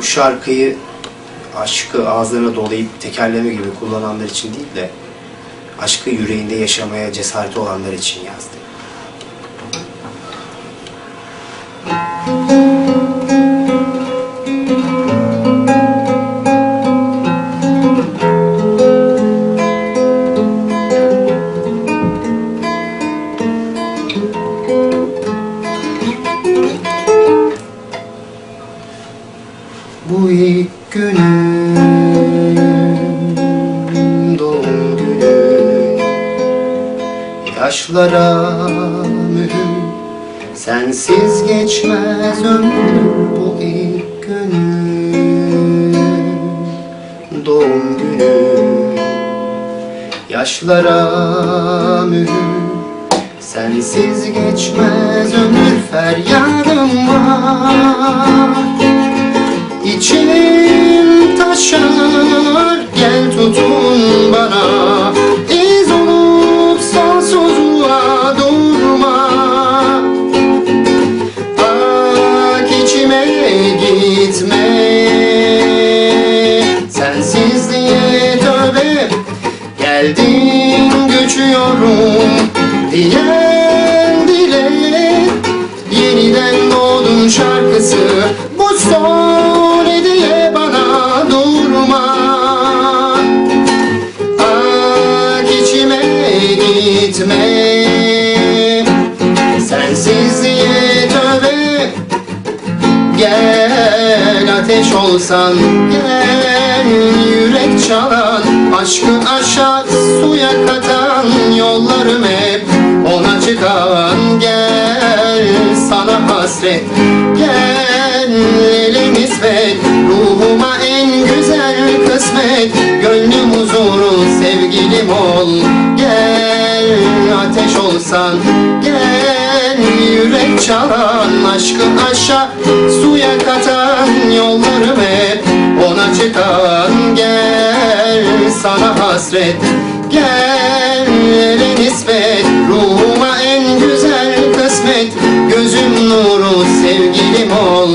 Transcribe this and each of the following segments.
bu şarkıyı aşkı ağızlarına dolayıp tekerleme gibi kullananlar için değil de aşkı yüreğinde yaşamaya cesareti olanlar için yazdım. Bu ilk günün doğum günü. Yaşlara mühür Sensiz geçmez ömrüm bu ilk günün doğum günü. Yaşlara mühür Sensiz geçmez ömür feryadım var İçim taşar gel tutun bana. İz olup sonsuzluğa durma. Bak içime gitme. Sensizliğe tövbe Geldim göçüyorum Diyen dile Yeniden doğdum şarkısı gitme. Sensizliğe tövbe. Gel ateş olsan Gel yürek çalan Aşkı aşar suya katan Yollarım hep ona çıkan. Gel sana hasret Gel ele nispet Ruhuma en güzel kısmet. Gönlüm huzuru sevgilim ol ateş olsan Gel yürek çalan Aşkı aşağı suya katan Yollarım hep ona çıkan Gel sana hasret Gel ele nispet Ruhuma en güzel kısmet Gözüm nuru sevgilim ol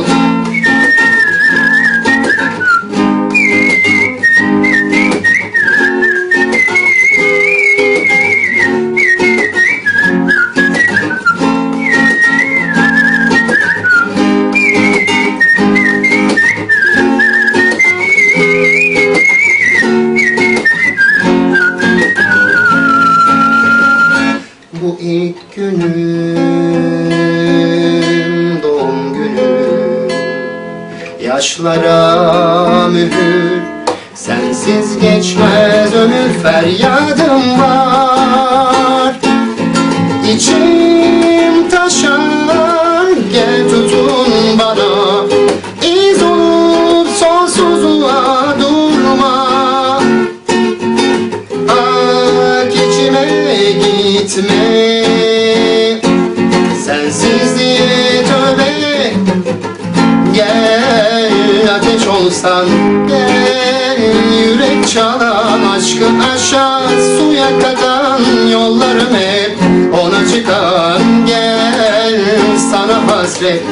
ilk günüm doğum günüm. Yaşlara mühür Sensiz geçmez ömür feryadım var çalan Aşkı aşar suya katan Yollarım hep. Ona çıkan Gel sana hasret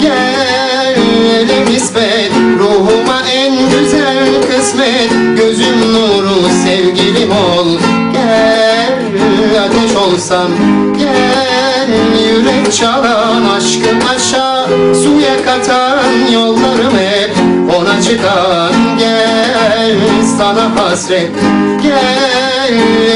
Gel ele nispet. Ruhuma en güzel kısmet Gözüm nuru sevgilim ol. Gel ateş olsam Gel yürek çalan Aşkı aşağı suya katan Yollarım hep. Ona çıkan sana hasret. Gel